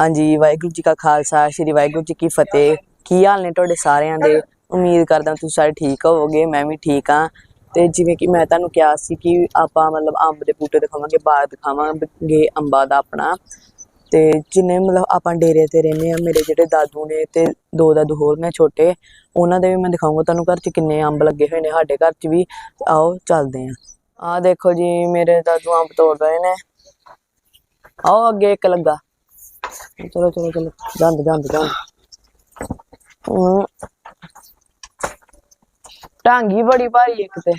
ਹਾਂਜੀ, ਵਾਹਿਗੁਰੂ ਜੀ ਕਾ ਖਾਲਸਾ, ਸ੍ਰੀ ਵਾਹਿਗੁਰੂ ਜੀ ਕੀ ਫਤਿਹ। ਕੀ ਹਾਲ ਨੇ ਤੁਹਾਡੇ ਸਾਰਿਆਂ ਦੇ? ਉਮੀਦ ਕਰਦਾ ਤੁਸੀਂ ਸਾਰੇ ਠੀਕ ਹੋਵੋਗੇ, ਮੈਂ ਵੀ ਠੀਕ ਹਾਂ। ਤੇ ਜਿਵੇਂ ਕਿ ਮੈਂ ਤੁਹਾਨੂੰ ਕਿਹਾ ਸੀ ਕਿ ਆਪਾਂ ਮਤਲਬ ਅੰਬ ਦੇ ਬੂਟੇ ਦਿਖਾਵਾਂਗੇ, ਬਾਗ ਦਿਖਾਵਾਂਗੇ ਅੰਬਾਂ ਦਾ ਆਪਣਾ। ਤੇ ਜਿੰਨੇ ਮਤਲਬ ਆਪਾਂ ਡੇਰੇ ਤੇ ਰਹਿੰਦੇ ਆ ਮੇਰੇ ਜਿਹੜੇ ਦਾਦੂ ਨੇ ਤੇ ਦੋ ਦਾਦੂ ਹੋਰ ਨੇ ਛੋਟੇ, ਉਹਨਾਂ ਦੇ ਵੀ ਮੈਂ ਦਿਖਾਊਂਗਾ ਤੁਹਾਨੂੰ ਘਰ 'ਚ ਕਿੰਨੇ ਅੰਬ ਲੱਗੇ ਹੋਏ ਨੇ, ਸਾਡੇ ਘਰ 'ਚ ਵੀ। ਆਓ, ਚੱਲਦੇ ਆ ਆਹ ਦੇਖੋ ਜੀ, ਮੇਰੇ ਦਾਦੂ ਅੰਬ ਤੋੜ ਰਹੇ ਨੇ। ਆਓ, ਅੱਗੇ ਇੱਕ ਲੱਗਾ। ਚਲੋ ਚਲੋ ਚਲੋ। ਜੰਦ ਜੰਦ ਜੰਦ। ਟਾਂਗੀ ਬੜੀ ਭਾਰੀ ਇੱਕ ਤੇ।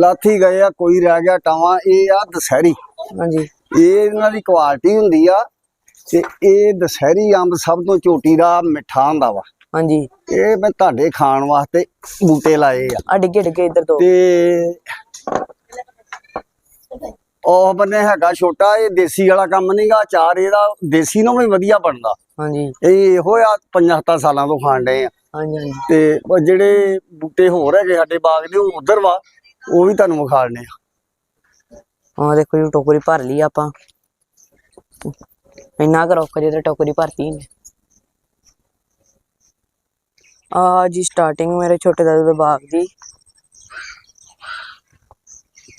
ਲਾਥੀ ਗਏ ਆ ਕੋਈ ਰਹਿ ਗਿਆ ਟਾਵਾਂ ਇਹ ਆ ਦਸਹਿਰੀ। ਹਾਂਜੀ। ਇਹ ਇਹਨਾਂ ਦੀ ਕੁਆਲਿਟੀ ਹੁੰਦੀ ਆ ਤੇ ਇਹ ਦਸਹਿਰੀ ਅੰਬ ਸਭ ਤੋਂ ਚੋਟੀ ਦਾ ਮਿੱਠਾ ਹੁੰਦਾ ਵਾ। ਹਾਂਜੀ। ਇਹ ਮੈਂ ਤੁਹਾਡੇ ਖਾਣ ਵਾਸਤੇ ਬੂਟੇ ਲਾਏ ਆ। ਆ ਡਿੱਗੇ ਡਿੱਗੇ ਇੱਧਰ ਤੋਂ ਤੇ ਉਹ ਬੰਨੇ ਹੈਗਾ ਛੋਟਾ ਇਹ ਦੇਸੀ ਵਾਲਾ ਕੰਮ ਨਹੀਂਗਾ ਚਾਰ ਇਹਦਾ ਦੇਸੀ ਨੂੰ ਵੀ ਵਧੀਆ ਬਣਦਾ। ਹਾਂਜੀ। ਇਹ ਇਹੋ ਆ 5-7 ਸਾਲਾਂ ਤੋਂ ਖਾਣ ਡਏ ਆ। ਹਾਂਜੀ ਹਾਂਜੀ। ਤੇ ਉਹ ਜਿਹੜੇ ਬੂਟੇ ਹੋਰ ਹੈਗੇ ਸਾਡੇ ਬਾਗ ਦੇ ਉਹ ਉਧਰ ਵਾ ਉਹ ਵੀ ਤੁਹਾਨੂੰ ਵਿਖਾੜਨੇ ਆ। ਹਾਂ ਦੇਖੋ ਜੀ ਟੋਕਰੀ ਭਰ ਲਈ ਆਪਾਂ। ਇੰਨਾ ਕਰੋ ਕਜੇ ਤੇ ਟੋਕਰੀ ਭਰਤੀ ਨੇ ਆ ਜੀ ਸਟਾਰਟਿੰਗ ਮੇਰੇ ਛੋਟੇ ਦਾਦੂ ਦੇ ਬਾਗ ਦੀ।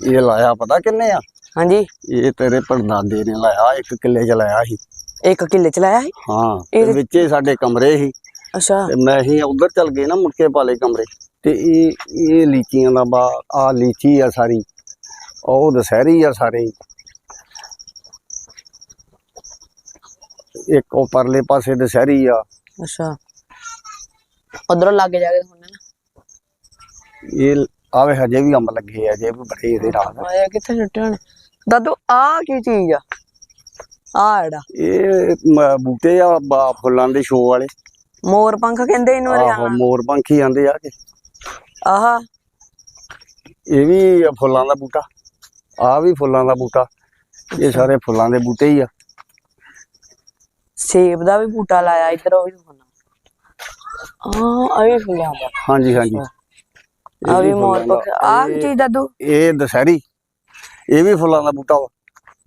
ਇਹ ਲਾਇਆ ਪਤਾ ਕਿੰਨੇ ਆ? ਹਾਂਜੀ? ਇਹ ਤੇਰੇ ਪੜਦਾਦੇ ਨੇ ਲਾਇਆ ਇੱਕ ਕਿੱਲੇ ਚ ਲਾਇਆ ਸੀ। ਇੱਕ ਕਿੱਲੇ ਚ ਲਾਇਆ ਸੀ? ਹਾਂ ਇਹ- ਤੇ ਵਿੱਚੇ ਸਾਡੇ ਕਮਰੇ ਸੀ। ਅੱਛਾ। ਤੇ ਮੈਂ ਹੀ ਉਧਰ ਚਲ ਗਏ ਨਾ ਮੁੜ ਕੇ ਪਾਲੇ ਕਮਰੇ। ਤੇ ਇਹ ਇਹ ਲੀਚੀਆਂ ਦਾ ਬਾ ਆ ਲੀਚੀ ਆ ਸਾਰੀ। ਉਹ ਦਸਹਿਰੀ ਆ ਸਾਰੇ। ਇੱਕ ਉਹ ਪਰਲੇ ਪਾਸੇ ਦਸਹਿਰੀ ਆ। ਅੱਛਾ। ਉਧਰੋਂ ਲੱਗ ਜਾ ਕੇ ਹੁਣ ਇਹ ਆਵੇ ਹਜੇ ਵੀ ਅੰਬ ਲੱਗੇ ਆ ਜੇ ਵੀ ਬੜੇ ਇਹਦੇ ਨਾਲ। ਆਇਆ ਕਿੱਥੇ ਸੁੱਟੇ ਹੋਣੇ? ਦਾਦੂ ਆ ਕੀ ਚੀਜ਼ ਆ? ਆ ਜਿਹੜਾ ਇਹ ਮ- ਬੂਟੇ ਆ ਬਾ- ਫੁੱਲਾਂ ਦੇ ਸ਼ੋ ਵਾਲੇ। ਮੋਰ ਪੰਖ ਕਹਿੰਦੇ ਇਹਨੂੰ ਆਹੋ ਹਰਿਆਣਾ ਮੋਰ ਪੰਖੀ ਆਂਦੇ ਆ ਕਿ। ਆਹਾ। ਇਹ ਵੀ ਫੁੱਲਾਂ ਦਾ ਬੂਟਾ। ਆ ਵੀ ਫੁੱਲਾਂ ਦਾ ਬੂਟਾ। ਇਹ ਸਾਰੇ ਫੁੱਲਾਂ ਦੇ ਬੂਟੇ ਹੀ ਆ। ਸੇਬ ਦਾ ਵੀ ਬੂਟਾ ਲਾਇਆ ਇੱਧਰ ਉਹ ਵੀ ਦਿਖਾਉਣਾ। ਆ ਆ ਵੀ ਫੁੱਲਿਆ ਦਾ। ਹਾਂਜੀ ਹਾਂਜੀ। ਇਹ ਆ ਵੀ ਮੋਰ ਫੁੱਲਾਂ ਪੰਖ। ਆ ਕੀ ਇਹ- ਚੀਜ਼ ਦਾਦੂ? ਇਹ ਦਸਹਿਰੀ। ਇਹ ਵੀ ਫੁੱਲਾਂ ਦਾ ਬੂਟਾ ਵਾ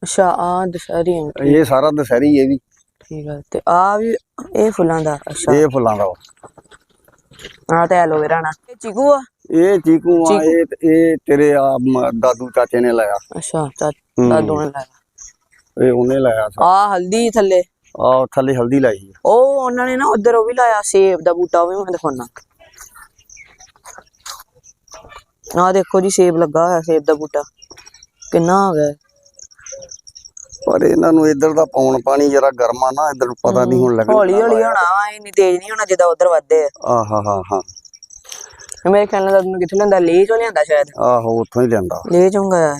ਅੱਛਾ ਆ ਦਸ਼ਹਰੀ ਆ ਇਹ ਸਾਰਾ ਦਸਹਿਰੀ ਇਹ ਵੀ ਠੀਕ ਆ ਤੇ ਆ ਵੀ ਇਹ ਫੁੱਲਾਂ ਦਾ ਅੱਛਾ ਇਹ ਫੁੱਲਾਂ ਦਾ ਵਾ ਆ ਤੇ ਐਲੋਵੇਰਾ ਨਾ ਇਹ ਚੀਕੂ ਆ ਇਹ ਚੀਕੂ ਆ ਚੀਕੂ। ਇਹ ਇਹ ਤੇਰੇ ਆ ਮ- ਦਾਦੂ ਚਾਚੇ ਨੇ ਲਾਇਆ ਅੱਛਾ ਚਾ ਹੂੰ। ਦਾਦੂ ਨੇ ਲਾਇਆ ਇਹ ਉਹਨੇ ਲਾਇਆ ਸੀ ਆ ਹਲਦੀ ਥੱਲੇ ਆ ਥੱਲੇ ਹਲਦੀ ਲਾਈ ਆ ਉਹ ਉਹਨਾਂ ਨੇ ਨਾ ਉਧਰ ਉਹ ਵੀ ਲਾਇਆ ਸੇਬ ਦਾ ਬੂਟਾ ਉਹ ਵੀ ਮੈਂ ਦਿਖਾਉਣਾ ਆ ਦੇਖੋ ਜੀ ਸੇਬ ਲੱਗਾ ਹੋਇਆ ਸੇਬ ਦਾ ਬੂਟਾ ਕਿੰਨਾ ਆ ਗਿਆ? ਪਰ ਇਹਨਾਂ ਨੂੰ ਇੱਧਰ ਦਾ ਪੌਣ ਪਾਣੀ ਜਰਾ ਗਰਮਾ ਨਾ ਇੱਧਰ ਪਤਾ ਨਹੀਂ ਹੁਣ ਲੱਗਣਾ ਹੌਲੀ ਹੌਲੀ ਹੋਣਾ ਵਾ ਇੰਨੀ ਤੇਜ਼ ਨਹੀਂ ਹੋਣਾ ਜਿੱਦਾਂ ਉਧਰ ਵੱਧਦੇ ਆ। ਆ ਹਾਂ ਹਾਂ। ਹਾਂ ਮੇਰੇ ਖਿਆਲ ਨਾਲ ਦਾਦੂ ਨੂੰ ਕਿੱਥੋਂ ਲੈਂਦਾ ਲੇ ਚੋਂ ਲਿਆਂਦਾ ਸ਼ਾਇਦ? ਆਹੋ ਉੱਥੋਂ ਹੀ ਲੈਂਦਾ ਲੇ ਚੋਂ ਗਿਆ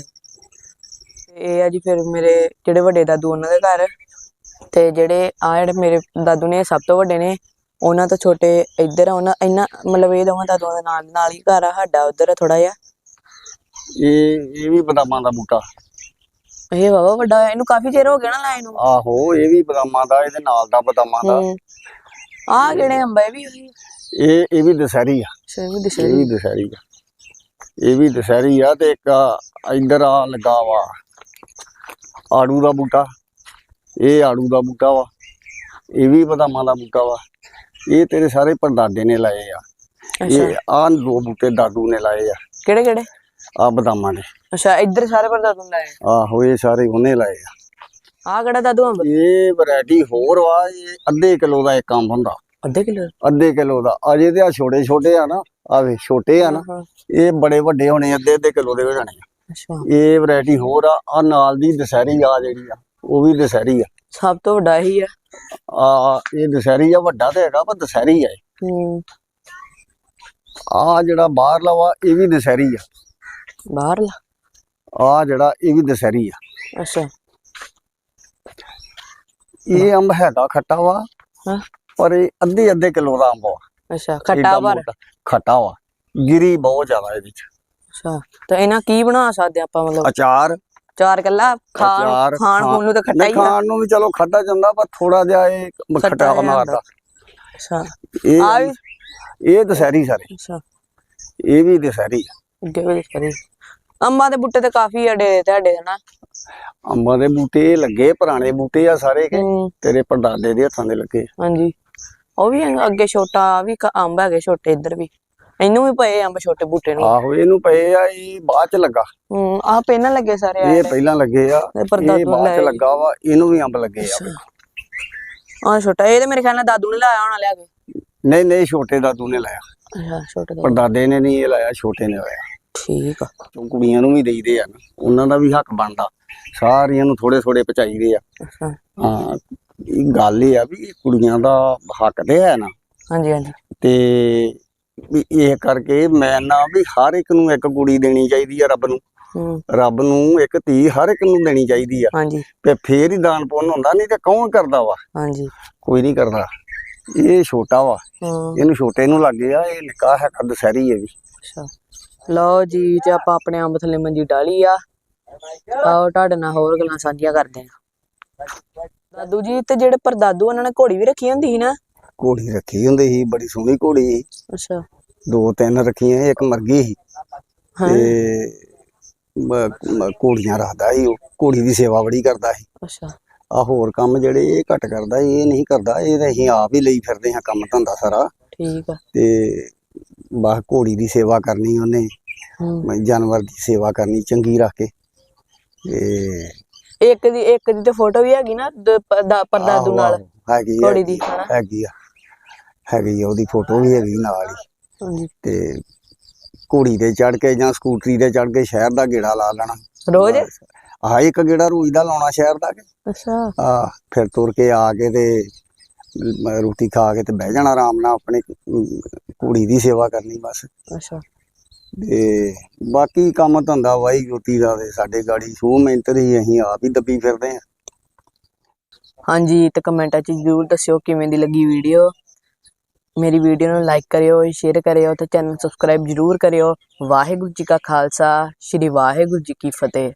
ਇਹ ਆ ਜੀ ਫਿਰ ਮੇਰੇ ਜਿਹੜੇ ਵੱਡੇ ਦਾਦੂ ਉਹਨਾਂ ਦੇ ਘਰ। ਤੇ ਜਿਹੜੇ ਆ ਜਿਹੜੇ ਮੇਰੇ ਦਾਦੂ ਨੇ ਸਭ ਤੋਂ ਵੱਡੇ ਨੇ। ਉਹਨਾਂ ਤੋਂ ਛੋਟੇ ਇੱਧਰ ਆ ਉਹਨਾਂ ਇੰਨਾ ਮਤਲਬ ਇਹ ਦੋਵਾਂ ਦਾਦੂਆਂ ਦੇ ਨਾਲ ਨਾਲ ਹੀ ਘਰ ਆ ਸਾਡਾ ਉਧਰ ਥੋੜਾ ਜਿਹਾ। ਇਹ ਇਹ ਵੀ ਬਦਾਮਾਂ ਦਾ ਬੂਟਾ। ਇਹ ਵਾਵਾ ਵੱਡਾ ਹੋਇਆ ਇਹਨੂੰ ਕਾਫੀ ਚਿਰ ਹੋ ਗਿਆ ਨਾ ਲਾਏ ਨੂੰ। ਆਹੋ ਇਹ ਵੀ ਬਦਾਮਾਂ ਦਾ ਇਹਦੇ ਨਾਲ ਦਾ ਬਦਾਮਾਂ ਦਾ। ਆ ਕਿਹੜੇ ਅੰਬ ਆ? ਇਹ ਵੀ ਉਹੀ। ਇਹ ਇਹ ਵੀ ਦਸਹਿਰੀ ਆ। ਸ਼ੇਵੀ ਇਹ ਵੀ ਦਸਹਿਰੀ। ਆ। ਇਹ ਵੀ ਦਸਹਿਰੀ ਆ ਤੇ ਇੱਕ ਆ ਇੱਧਰ ਆ ਲੱਗਾ ਵਾ। ਆੜੂ ਦਾ ਬੂਟਾ। ਇਹ ਆੜੂ ਦਾ ਬੂਟਾ ਵਾ। ਇਹ ਵੀ ਬਦਾਮਾਂ ਦਾ ਬੂਟਾ ਵਾ। ਇਹ ਤੇਰੇ ਸਾਰੇ ਪਰਦਾਦੇ ਨੇ ਲਾਏ ਆ। ਅੱਛਾ। ਇਹ ਆ ਦੋ ਬੂਟੇ ਦਾਦੂ ਨੇ ਲਾਏ ਆ। ਕਿਹੜੇ ਕਿਹੜੇ? ਆ ਬਦਾਮਾਂ ਦੇ ਅੱਛਾ ਇੱਧਰ ਸਾਰੇ ਪਰ ਦਾਦੂ ਨੇ ਲਾਏ? ਆਹੋ ਇਹ ਸਾਰੇ ਉਹਨੇ ਲਾਏ ਆ। ਆ ਕਿਹੜਾ ਦਾਦੂ ਅੰਬ? ਇਹ ਵੈਰਾਈਟੀ ਹੋਰ ਵਾ ਇਹ ਅੱਧੇ ਕਿਲੋ ਦਾ ਇੱਕ ਅੰਬ ਹੁੰਦਾ। ਅੱਧੇ ਕਿਲੋ? ਅੱਧੇ ਕਿਲੋ ਦਾ। ਅਜੇ ਤੇ ਆ ਛੋਟੇ ਛੋਟੇ ਆ ਨਾ ਆਵੇ ਛੋਟੇ ਆ ਨਾ ਇਹ ਬੜੇ ਵੱਡੇ ਹੋਣੇ ਅੱਧੇ ਅੱਧੇ ਕਿਲੋ ਦੇ ਹੋ ਜਾਣੇ ਆ। ਅੱਛਾ। ਇਹ ਵੈਰਾਈਟੀ ਹੋਰ ਆ ਆ ਨਾਲ ਦੀ ਦਸਹਿਰੀ ਆ ਜਿਹੜੀ ਆ ਉਹ ਵੀ ਦਸਹਿਰੀ ਆ। ਸਭ ਤੋਂ ਵੱਡਾ ਹੀ ਆ। ਆ ਇਹ ਦਸਹਿਰੀ ਆ ਵੱਡਾ ਤੇ ਹੈਗਾ ਪਰ ਦਸਹਿਰੀ ਆ ਹੂੰ। ਆ ਜਿਹੜਾ ਬਾਹਰਲਾ ਵਾ ਇਹ ਵੀ ਦਸਹਿਰੀ ਆ। ਬਾਹਰਲਾ। ਆ ਜਿਹੜਾ ਇਹ ਵੀ ਦਸਹਿਰੀ ਆ। ਅੱਛਾ। ਇਹ ਅੰਬ ਹੈਗਾ ਖੱਟਾ ਵਾ ਹਾਂ। ਪਰ ਇਹ ਅੱਧੇ ਅੱਧੇ ਕਿਲੋ ਦਾ ਅੰਬ ਵਾ। ਅੱਛਾ ਖੱਟਾ ਪਰ। ਖੱਟਾ ਵਾ। ਗਿਰੀ ਬਹੁਤ ਜ਼ਿਆਦਾ ਇਹਦੇ ਚ ਅੱਛਾ ਤਾਂ ਇਹਨਾਂ ਕੀ ਬਣਾ ਸਕਦੇ ਆਪਾਂ ਮਤਲਬ? ਅਚਾਰ। ਚਾਰ ਕੱਲਾ? ਖਾਣ ਖਾਣ ਨੂੰ ਤਾਂ ਖੱਟਾ ਹੀ ਆ। ਖਾਣ ਨੂੰ ਵੀ ਚਲੋ ਖਾਧਾ ਜਾਂਦਾ ਪਰ ਥੋੜਾ ਜਿਹਾ ਇਹ ਖੱਟਾ ਖੱਟਾ ਮਾਰਦਾ ਅੱਛਾ। ਇਹ ਇਹ ਦਸਹਿਰੀ ਸਾਰੇ। ਅੱਛਾ। ਇਹ ਵੀ ਦਸਹਿਰੀ ਆ। ਅੱਗੇ ਵੀ ਕਰੀ ਅੰਬਾਂ ਦੇ ਬੁੱਟੇ ਤੇ ਕਾਫੀ ਅੜੇ ਤੁਹਾਡੇ ਹਨਾ? ਅੰਬਾਂ ਦੇ ਬੂਟੇ ਲੱਗੇ ਪੁਰਾਣੇ ਬੂਟੇ ਆ ਸਾਰੇ ਕਿ। ਤੇਰੇ ਪੜਦਾਦੇ ਦੇ ਹੱਥਾਂ ਦੇ ਲੱਗੇ। ਹਾਂਜੀ। ਉਹ ਵੀ ਅੱਗੇ ਛੋਟਾ ਆਹ ਵੀ ਅੰਬ ਹੈਗੇ ਛੋਟੇ ਇੱਧਰ ਵੀ। ਇਹਨੂੰ ਵੀ ਪਏ ਅੰਬ ਛੋਟੇ ਬੂਟੇ ਨੂੰ। ਆਹੋ ਇਹਨੂੰ ਪਏ ਆ ਇਹ ਬਾਅਦ ਚ ਲੱਗਾ। ਹੂੰ ਆਹ ਪਹਿਲਾਂ ਲੱਗੇ ਸਾਰੇ ਇਹ ਪਹਿਲਾਂ ਲੱਗੇ ਆ ਇਹ ਬਾਅਦ ਚ ਲੱਗਾ ਵਾ ਇਹਨੂੰ ਵੀ ਅੰਬ ਲੱਗੇ ਆ। ਆ ਛੋਟਾ ਇਹ ਤੇ ਮੇਰੇ ਖਿਆਲ ਨਾਲ ਦਾਦੂ ਨੇ ਲਾਇਆ ਹੋਣਾ ਲਿਆ ਕੇ। ਨਹੀਂ ਨਹੀਂ ਛੋਟੇ ਦਾਦੂ ਨੇ ਲਾਇਆ। ਅੱਛਾ ਛੋਟੇ ਦਾ ਪੜਦਾਦੇ ਨੇ ਨਹੀਂ ਇਹ ਲਾਇਆ ਛੋਟੇ ਨੇ ਲਾਇਆ। ਠੀਕ ਆ। ਕਿਉਂ ਕੁੜੀਆਂ ਨੂੰ ਵੀ ਦੇਈਦੇ ਆ ਨਾ ਉਹਨਾਂ ਦਾ ਵੀ ਹੱਕ ਬਣਦਾ। ਸਾਰੀਆਂ ਨੂੰ ਥੋੜੇ ਥੋੜੇ ਪਚਾਈਦੇ ਆ। ਹਾਂ। ਇਹ ਗੱਲ ਇਹ ਆ ਵੀ ਕੁੜੀਆਂ ਦਾ ਹੱਕ ਤੇ ਹੈ ਨਾ। ਹਾਂਜੀ ਹਾਂਜੀ। ਤੇ ਵੀ ਇਹ ਕਰਕੇ ਮੈਂ ਨਾ ਵੀ ਹਰ ਇੱਕ ਨੂੰ ਇੱਕ ਕੁੜੀ ਦੇਣੀ ਚਾਹੀਦੀ ਆ ਰੱਬ ਨੂੰ। ਰੱਬ ਨੂੰ ਇੱਕ ਧੀ ਹਰ ਇੱਕ ਨੂੰ ਦੇਣੀ ਚਾਹੀਦੀ ਆ। ਹਾਂਜੀ। ਤੇ ਫੇਰ ਹੀ ਦਾਨ ਪੁੰਨ ਹੁੰਦਾ ਨਹੀਂ ਤੇ ਕੌਣ ਕਰਦਾ ਵਾ? ਹਾਂਜੀ। ਕੋਈ ਨਹੀਂ ਕਰਦਾ। ਇਹ ਛੋਟਾ ਵਾ। ਇਹਨੂੰ ਛੋਟੇ ਨੂੰ ਲੱਗ ਗਿਆ ਇਹ ਨਿੱਕਾ ਹੈਗਾ ਦਸਹਿਰੀ ਹੈ ਵੀ ਅੱਛਾ। ਲਓ ਜੀ ਤੇ ਆਪਾਂ ਆਪਣੇ ਅੰਬ ਥੱਲੇ ਮੰਜੀ ਡਾਲੀ ਆ। ਆਓ ਤੁਹਾਡੇ ਨਾਲ ਹੋਰ ਗੱਲਾਂ ਸਾਂਝੀਆਂ ਕਰਦੇ ਆ। ਦਾਦੂ ਜੀ ਤੇ ਜਿਹੜੇ ਪਰਦਾਦੂ ਉਹਨਾਂ ਨੇ ਘੋੜੀ ਵੀ ਰੱਖੀ ਹੁੰਦੀ ਸੀ ਨਾ? ਘੋੜੀ ਰੱਖੀ ਹੁੰਦੀ ਸੀ ਬੜੀ ਸੋਹਣੀ ਘੋੜੀ ਸੀ। ਅੱਛਾ। ਦੋ ਤਿੰਨ ਰੱਖੀਆਂ ਇੱਕ ਮਰ ਗਈ ਸੀ ਤੇ ਘੋੜੀਆਂ ਰੱਖਦਾ ਸੀ ਉਹ। ਘੋੜੀ ਦੀ ਸੇਵਾ ਬੜੀ ਕਰਦਾ ਸੀ। ਅੱਛਾ। ਆ ਹੋਰ ਕੰਮ ਜਿਹੜੇ ਇਹ ਘੱਟ ਕਰਦਾ ਇਹ ਨਹੀਂ ਕਰਦਾ। ਇਹ ਤਾਂ ਅਸੀਂ ਆਪ ਹੀ ਲਈ ਫਿਰਦੇ ਹਾਂ ਕੰਮ ਧੰਦਾ ਸਾਰਾ। ਠੀਕ ਆ। ਤੇ ਬਸ ਘੋੜੀ ਦੀ ਸੇਵਾ ਕਰਨੀ ਉਹਨੇ ਜਾਨਵਰ ਦੀ ਸੇਵਾ ਕਰਨੀ ਚੰਗੀ ਰੱਖ ਕੇ। ਤੇ ਇੱਕ ਦੀ ਇੱਕ ਦੀ ਤੇ ਫੋਟੋ ਵੀ ਹੈਗੀ ਨਾ ਦ- ਦਾ- ਪਰਦਾਦੂ ਨਾਲ ਹੈਗੀ ਆ, ਘੋੜੀ ਦੀ? ਹੈਗੀ ਆ ਹੈਗੀ ਆ। ਉਹਦੀ ਫੋਟੋ ਵੀ ਹੈਗੀ ਨਾਲ ਹੀ। ਤੇ ਘੋੜੀ ਤੇ ਚੜ ਕੇ ਜਾਂ ਸਕੂਟਰੀ ਤੇ ਚੜ ਕੇ ਸ਼ਹਿਰ ਦਾ ਗੇੜਾ ਲਾ ਲੈਣਾ। ਰੋਜ਼? ਆਹ ਇੱਕ ਗੇੜਾ ਰੋਜ਼ ਦਾ ਲਾਉਣਾ ਸ਼ਹਿਰ ਦਾ ਅੱਛਾ। ਆ ਫਿਰ ਤੁਰ ਕੇ ਆ ਕੇ ਤੇ ਰੋਟੀ ਖਾ ਕੇ ਤੇ ਬਹਿ ਜਾਣਾ ਆਰਾਮ ਨਾਲ ਆਪਣੇ ਘੋੜੀ ਦੀ ਸੇਵਾ ਕਰਨੀ ਬਸ। ਅੱਛਾ। ਤੇ ਬਾਕੀ ਕੰਮ ਧੰਦਾ ਵਾਈ ਰੋਟੀ ਦਾ ਤੇ ਸਾਡੇ ਗਾੜੀ ਸੂ ਮਿਹਨਤ ਦੀ ਅਸੀਂ ਆਪ ਹੀ ਦੱਬੀ ਫਿਰਦੇ ਆ ਹਾਂਜੀ ਤੇ ਕਮੈਂਟਾਂ 'ਚ ਜਰੂਰ ਦੱਸਿਓ ਕਿਵੇਂ ਦੀ ਲੱਗੀ ਵੀਡੀਓ ਮੇਰੀ ਵੀਡੀਓ ਨੂੰ ਲਾਈਕ ਕਰਿਓ ਸ਼ੇਅਰ ਕਰਿਓ ਤੇ ਚੈਨਲ ਸਬਸਕ੍ਰਾਈਬ ਜਰੂਰ ਕਰਿਓ। ਵਾਹਿਗੁਰੂ ਜੀ ਕਾ ਖਾਲਸਾ ਸ੍ਰੀ ਵਾਹਿਗੁਰੂ ਜੀ ਕੀ ਫਤਿਹ।